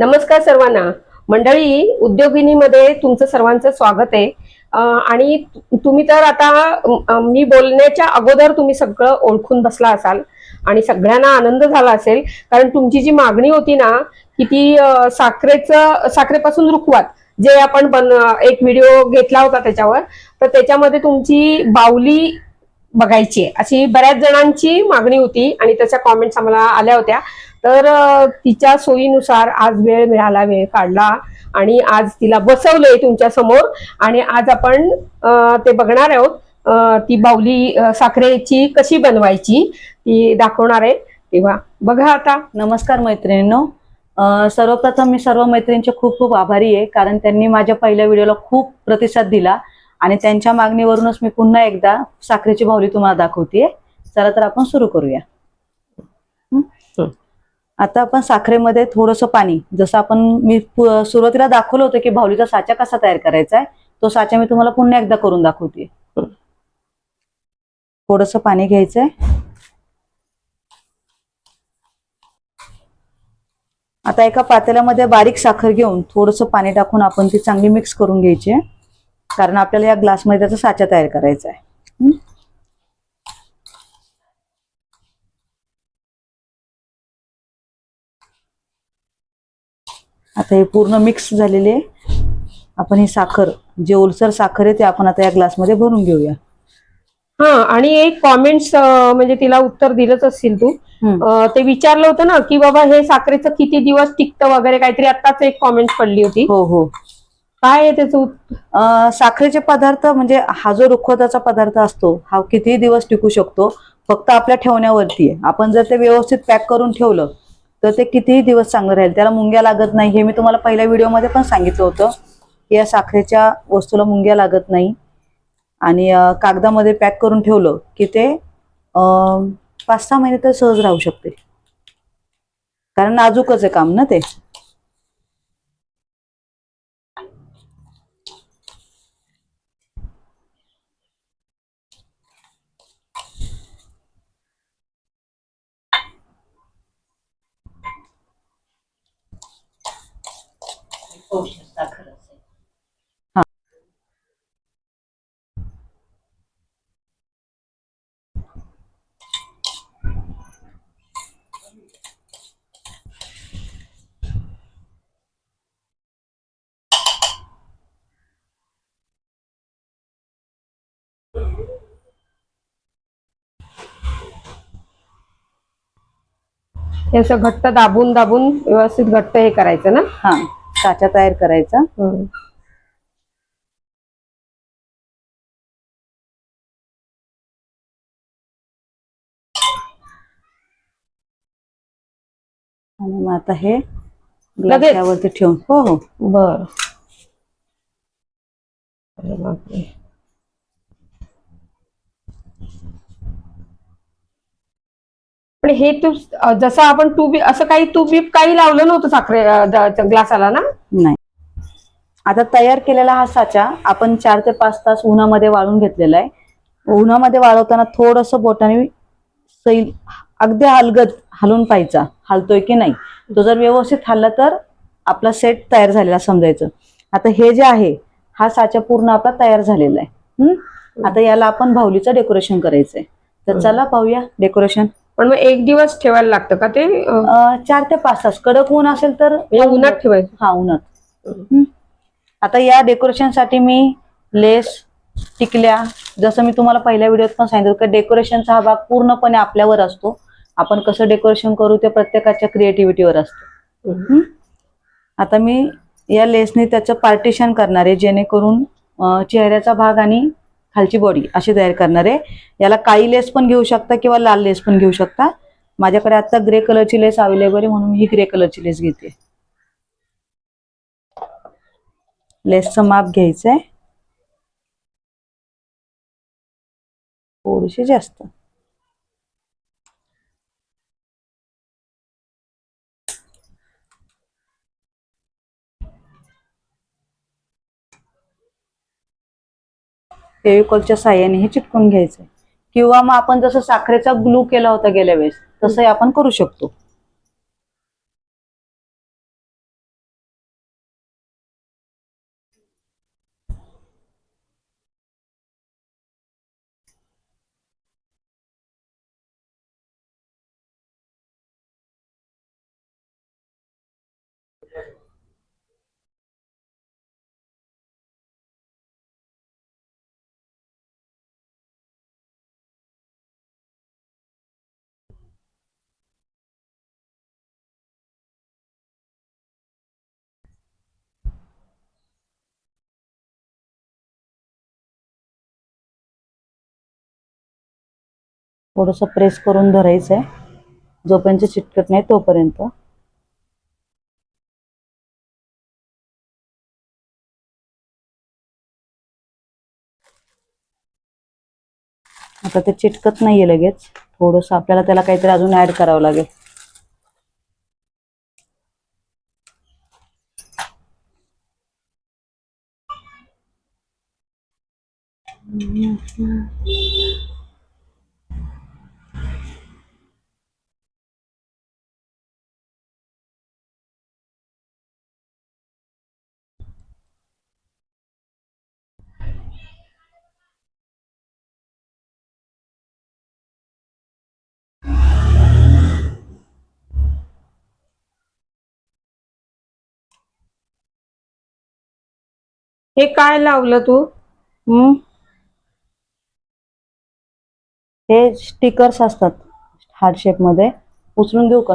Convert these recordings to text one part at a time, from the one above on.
नमस्कार सर्वांना. मंडळी उद्योगिनीमध्ये तुमचं सर्वांचं स्वागत आहे. आणि तुम्ही तर आता मी बोलण्याच्या अगोदर तुम्ही सगळं ओळखून बसला असाल आणि सगळ्यांना आनंद झाला असेल. कारण तुमची जी मागणी होती ना की ती साखरेचं साखरेपासून रुखवात जे आपण बन एक व्हिडिओ घेतला होता त्याच्यावर तर त्याच्यामध्ये तुमची बावली बघायची आहे. अशी बऱ्याच जणांची मागणी होती आणि त्याच्या कॉमेंट्स आम्हाला आल्या होत्या. तर तिच्या सोयीनुसार आज वेळ मिळाला वेळ काढला आणि आज तिला बसवलंय तुमच्यासमोर आणि आज आपण ते बघणार आहोत ती बावली साखरेची कशी बनवायची ती दाखवणार आहे. तेव्हा बघा आता. नमस्कार मैत्रिणींनो. सर्वप्रथम मी सर्व मैत्रिणींचे खूप खूप आभारी आहे कारण त्यांनी माझ्या पहिल्या व्हिडिओला खूप प्रतिसाद दिला आणि त्यांच्या मागणीवरूनच मी पुन्हा एकदा साखरेची बाहुली तुम्हाला दाखवतेय. चला तर आपण सुरू करूया. आता आपण साखरेमध्ये थोडंसं पाणी जसं आपण मी सुरुवातीला दाखवलं होतं की भावलीचा साचा कसा तयार करायचा आहे तो साचा मी तुम्हाला पुन्हा एकदा करून दाखवते. थोडस थोडंसं पाणी घ्यायचंय. आता एका पातेल्यामध्ये बारीक साखर घेऊन थोडंसं पाणी टाकून आपण ती चांगली मिक्स करून घ्यायची आहे. कारण आपल्याला या ग्लासमध्ये त्याचा साचा तयार करायचा आहे. आता हे पूर्ण मिक्स झालेले. आपण ही साखर जे ओलसर साखर आहे ते आपण आता या ग्लासमध्ये भरून घेऊया. हा आणि एक कॉमेंट्स म्हणजे तिला उत्तर दिलंच असतील तू. ते विचारलं होतं ना की बाबा हे साखरेचं किती दिवस टिकतं वगैरे काहीतरी आत्ताच एक कॉमेंट पडली होती. हो हो. काय आहे त्याचं साखरेचे पदार्थ म्हणजे हा जो रुखवताचा पदार्थ असतो हा कितीही दिवस टिकू शकतो फक्त आपल्या ठेवण्यावरती आहे. आपण जर ते व्यवस्थित पॅक करून ठेवलं तर ते कितीही दिवस चांगलं राहील. त्याला मुंग्या लागत नाही. हे मी तुम्हाला पहिल्या व्हिडिओमध्ये पण सांगितलं होतं. या साखरेच्या वस्तूला मुंग्या लागत नाही. आणि कागदामध्ये पॅक करून ठेवलं की ते पाच सहा महिने तर सहज राहू शकते. कारण नाजूकच आहे काम ना ते. हे असं घट्ट दाबून दाबून व्यवस्थित घट्ट हे करायचं ना? हा साचा तयार करायचा. आणि मग आता हे लगेच? ठेवून. हो हो. बर. पण हे तू जसं आपण तू असं काही तू बीप काही लावलं नव्हतं साखरे ग्लासाला ना? नाही. आता तयार केलेला हा साचा आपण चार ते पाच तास उन्हामध्ये वाळून घेतलेला आहे. उन्हामध्ये वाळवताना थोडस बोटाने सैल अगदी हलगत हलवून पाहायचा हलतोय की नाही. तो जर व्यवस्थित हल्ला तर आपला सेट तयार झालेला समजायचं. आता हे जे आहे हा साचा पूर्ण आपला तयार झालेला आहे? आता याला आपण भाऊलीचं डेकोरेशन करायचंय. तर. चला पाहूया डेकोरेशन पण मग एक दिवस ठेवायला लागतं का ते? अं, चार ते पाच तास. कडक ऊन असेल तर उन्हात ठेवायचं. हा उन्हात. हं. आता या डेकोरेशनसाठी मी लेस टिकल्या. जसं मी तुम्हाला पहिल्या व्हिडिओत पण सांगितलं की डेकोरेशनचा हा भाग पूर्णपणे आपल्यावर असतो. आपण कसं डेकोरेशन करू ते प्रत्येकाच्या क्रिएटिव्हिटीवर असतं. हं? आता मी या लेसने त्याचं पार्टिशन करणार आहे जेणेकरून अं, चेहऱ्याचा भाग आणि खालची बॉडी अशी तयार करणार आहे. याला काळी लेस पण घेऊ शकता किंवा लाल लेस पण घेऊ शकता. माझ्याकडे आता ग्रे कलरची लेस अवेलेबल आहे म्हणून ही ग्रे कलरची लेस घेते. लेसचं माप घ्यायचंय. थोडीशी जास्त. फेविकॉलच्या साह्याने हे चिटकून घ्यायचंय. किंवा मग आपण जसं साखरेचा ग्लू केला होता गेल्या वेळेस तसंही आपण करू शकतो. थोडस प्रेस करून धरायचं आहे जोपर्यंत चिटकत नाही तोपर्यंत. आता ते चिटकत नाहीये लगेच. थोडस आपल्याला त्याला काहीतरी अजून ऍड करावं लागेल. हे काय लावलं तू? हे स्टिकर्स असतात हार्ट शेपमध्ये. उचलून घेऊ का.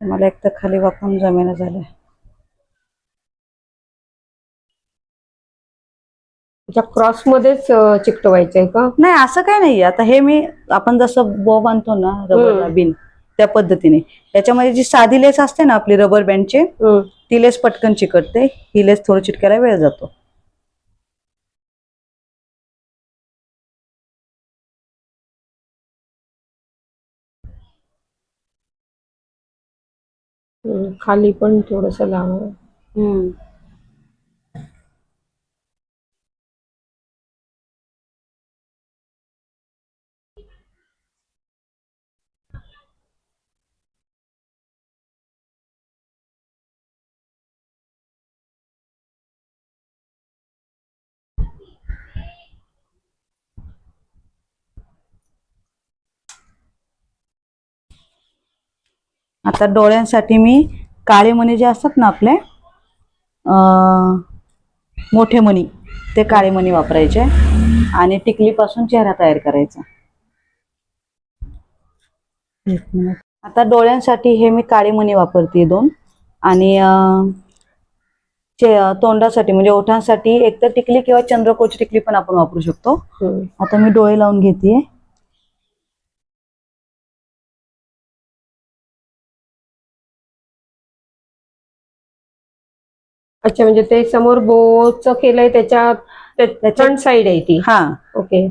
मला एक तर खाली वाकून जमेना झालंय. त्याच्या क्रॉस मध्येच चिकटवायचंय का? नाही असं काय नाही. आता हे मी आपण जसं बो बांधतो ना रबरला हम्म. बिन त्या पद्धतीने. त्याच्यामध्ये जी साधी लेस असते ना आपली रबर बँडची. ती लेस पटकन चिकटते ही लेस थोडं चिटकायला वेळ जातो. खाली पण थोडस लावा. आता डोळ्यांसाठी मी काळे मणी जे असतात ना आपले अं, मोठे मणी ते काळे मणी वापरायचे आणि टिकलीपासून चेहरा तयार करायचा. आता डोळ्यांसाठी हे मी काळे मणी वापरते दोन आणि तोंडासाठी म्हणजे ओठांसाठी एकतर टिकली किंवा चंद्रकोच टिकली पण आपण वापरू शकतो हम्म. आता मी डोळे लावून घेते अच्छा म्हणजे ते समोर बोच केलंय त्याच्यात फ्रंट साइड आहे ती. हा. ओके.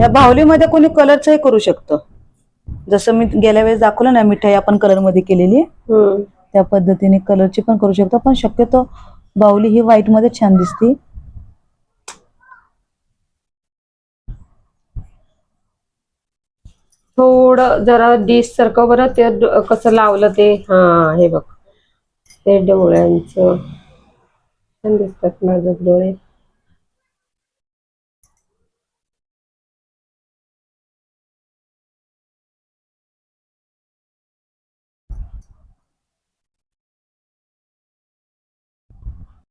या बाहुलीमध्ये कोणी कलरचंही करू शकतं. जसं मी गेल्या वेळेस दाखवलं ना मिठाई आपण कलरमध्ये केलेली. त्या पद्धतीने कलरची पण करू शकतो. पण शक्यतो बाहुली ही व्हाईटमध्ये छान दिसते. थोडं जरा डिश सारखं बरं ते कसं लावलं ते. हा हे बघ. ते डोळ्यांचं. छान दिसतात माझं डोळे.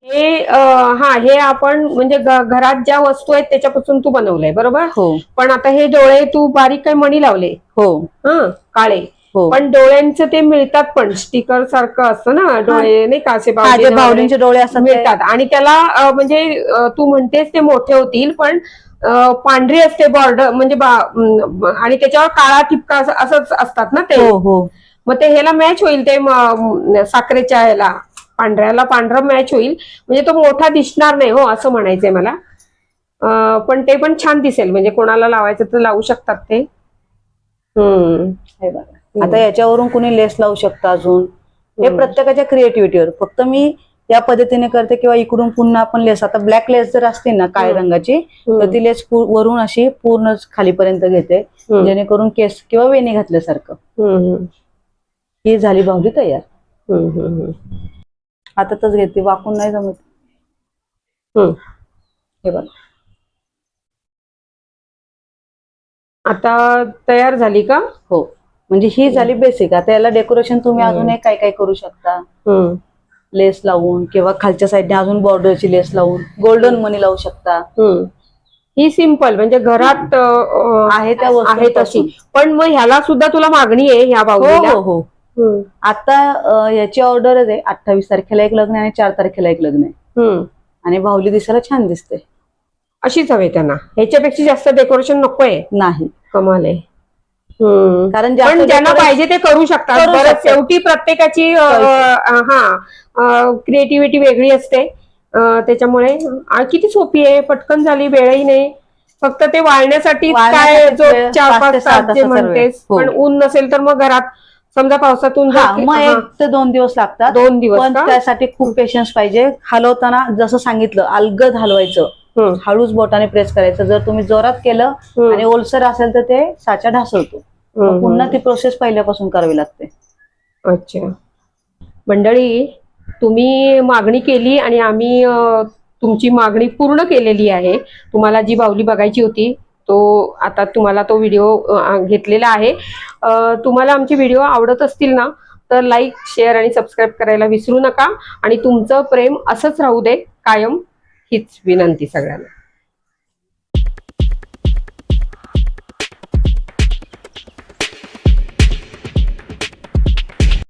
हे हा हे आपण म्हणजे घरात ज्या वस्तू आहेत त्याच्यापासून तू बनवलंय बरोबर? हो. पण आता हे डोळे तू बारीक काही मणी लावले? हो. हा काळे. हो. पण डोळ्यांचं ते मिळतात पण स्टिकर सारखं असतं ना डोळे नाही का असे बाहुलींचे डोळे ते- मिळतात. आणि त्याला म्हणजे तू म्हणतेस ते मोठे होतील पण पांढरी असते बॉर्डर म्हणजे आणि त्याच्यावर काळा ठिपका असं- असंच असतात ना ते. हो हो. मग ते ह्याला मॅच होईल ते साखरेच्या ह्याला. पांढऱ्याला पांढरं मॅच होईल म्हणजे तो मोठा दिसणार नाही हो असं म्हणायचंय मला पण ते पण छान दिसेल म्हणजे कोणाला लावायचं तर लावू शकतात ते हम्म हे आता याच्यावरून कोणी लेस लावू शकतं अजून हे. प्रत्येकाच्या क्रिएटिव्हिटीवर फक्त मी या पद्धतीने करते किंवा इकडून पुन्हा आपण लेस आता ब्लॅक लेस जर असते ना काळ्या. रंगाची. तर ती लेस वरून अशी पूर्ण खालीपर्यंत घेते. जेणेकरून केस किंवा वेणी घातल्यासारखं. ही झाली बाहुली तयार. हातातच घेते वाकून नाही जमत. हे बघा. आता तयार झाली का? हो. म्हणजे ही झाली बेसिक आता याला डेकोरेशन तुम्ही अजून एक काय काय करू शकता. लेस लावून किंवा खालच्या साईडने अजून बॉर्डरची लेस लावून गोल्डन मनी लावू शकता. ही सिंपल म्हणजे घरात आहे त्या आहे. तशी. पण मग ह्याला सुद्धा तुला मागणी आहे ह्या बाहुलीला हो हो. आता याची ऑर्डरच आहे. अठ्ठावीस तारखेला एक लग्न आणि चार तारखेला एक लग्न आहे. आणि बाहुली दिसायला छान दिसते. अशीच हवे त्यांना. ह्याच्यापेक्षा जास्त डेकोरेशन नकोय. नाही. कमाल आहे. हम्म. कारण ज्यांना पाहिजे ते करू शकतात. शेवटी प्रत्येकाची हा क्रिएटिव्हिटी वेगळी असते. त्याच्यामुळे किती सोपी आहे. पटकन झाली वेळही नाही. फक्त ते वाळण्यासाठी काय जो चार पाच तास. म्हणतेस. हो. पण ऊन नसेल तर मग घरात समजा पावसातून हा मग हा, एक ते दोन दिवस लागतात. दोन दिवस पण का? त्यासाठी खूप पेशन्स पाहिजे. हलवताना जसं सांगितलं अलगद हलवायचं. हम्म, हळूच बोटाने प्रेस करायचं. जर तुम्ही जोरात केलं हम्म, आणि ओलसर असेल तर ते साचा ढासळतो. मग पुन्हा ती प्रोसेस पहिल्यापासून करावी लागते. अच्छा. मंडळी तुम्ही मागणी केली आणि आम्ही अ, तुमची मागणी पूर्ण केलेली आहे. तुम्हाला जी बाहुली बघायची होती तो आता तुम्हाला तो व्हिडिओ घेतलेला आहे. तुम्हाला आमचे व्हिडिओ आवडत असतील ना तर लाईक शेअर आणि सबस्क्राईब करायला विसरू नका. आणि तुमचं प्रेम असंच राहू दे कायम हीच विनंती सगळ्यांना.